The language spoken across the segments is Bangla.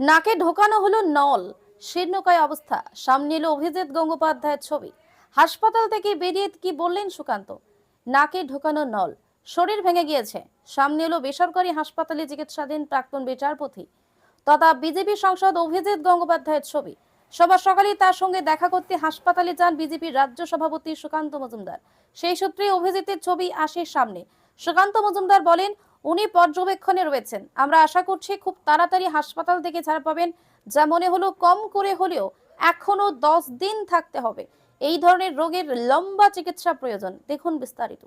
নাকে ঢোকানো হলো নল। শীর্ণকায় অবস্থা। সামনে এলো অভিজিৎ গঙ্গোপাধ্যায়ের ছবি। হাসপাতাল থেকে বেরিয়ে কি বললেন সুকান্ত? নাকে ঢোকানো নল। শরীর ভেঙে গিয়েছে। সামনে এলো বেসরকারি হাসপাতালে চিকিৎসাধীন প্রাক্তন বিচারপতি। তথা বিজেপি সাংসদ অভিজিৎ গঙ্গোপাধ্যায়ের ছবি। সবার সকালেই তার সঙ্গে দেখা করতে হাসপাতালে যান বিজেপির রাজ্য সভাপতি সুকান্ত মজুমদার। সেই সূত্রে অভিজিতের ছবি আসে সামনে। সুকান্ত মজুমদার বলেন উনি পর্যবেক্ষণে রয়েছেন। আমরা আশা করছি খুব তাড়াতাড়ি হাসপাতাল থেকে ছাড়া পাবেন, যা মনে হলো কম করে হলেও এখনও দশ দিন থাকতে হবে। এই ধরনের রোগের লম্বা চিকিৎসা প্রয়োজন। দেখুন বিস্তারিত।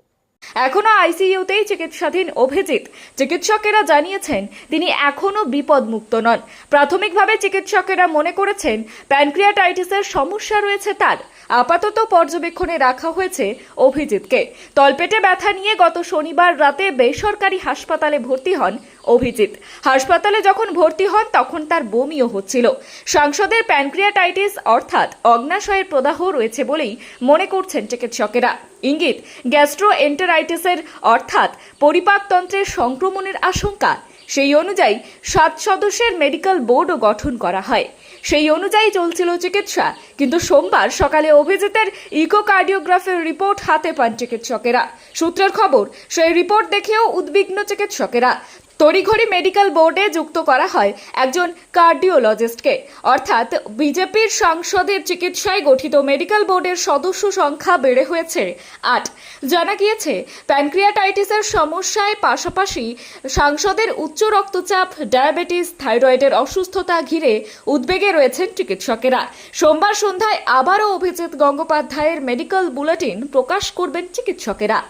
এখনও আইসিইউতেই চিকিৎসাধীন অভিজিৎ। চিকিৎসকেরা জানিয়েছেন, তিনি এখনও বিপদমুক্ত নন। প্রাথমিকভাবে চিকিৎসকেরা মনে করেছেন, প্যানক্রিয়াটাইটিসের সমস্যা রয়েছে তার। আপাতত পর্যবেক্ষণে রাখা হয়েছে অভিজিৎকে। তলপেটে ব্যথা নিয়ে গত শনিবার রাতে বেসরকারি হাসপাতালে ভর্তি হন অভিজিৎ। হাসপাতালে যখন ভর্তি হন, তখন তার বমিও হচ্ছিল। সাংসদের প্যানক্রিয়াটাইটিস অর্থাৎ অগ্নাশয়ের প্রদাহ রয়েছে বলেই মনে করছেন চিকিৎসকেরা। ইঙ্গিত গ্যাস্ট্রো এন্টারাইটিসের অর্থাৎ পরিপাকতন্ত্রের সংক্রমণের আশঙ্কা। সেই অনুযায়ী সাত সদস্যের মেডিকেল বোর্ডও গঠন করা হয়। সেই অনুযায়ী চলছিল চিকিৎসা, কিন্তু সোমবার সকালে অভিজিতের ইকোকার্ডিওগ্রাফির রিপোর্ট হাতে পান চিকিৎসকেরা। সূত্রের খবর, সেই রিপোর্ট দেখেও উদ্বিগ্ন চিকিৎসকেরা। তড়িঘড়ি মেডিকেল বোর্ডে যুক্ত করা হয় একজন কার্ডিওলজিস্টকে। অর্থাৎ বিজেপির সাংসদের চিকিৎসায় গঠিত মেডিকেল বোর্ডের সদস্য সংখ্যা বেড়ে হয়েছে আট। জানা গিয়েছে, প্যানক্রিয়াটাইটিসের সমস্যায় পাশাপাশি সাংসদের উচ্চ রক্তচাপ, ডায়াবেটিস, থাইরয়েডের অসুস্থতা ঘিরে উদ্বেগে রয়েছেন চিকিৎসকেরা। সোমবার সন্ধ্যায় আবারও অভিজিৎ গঙ্গোপাধ্যায়ের মেডিকেল বুলেটিন প্রকাশ করবেন চিকিৎসকেরা।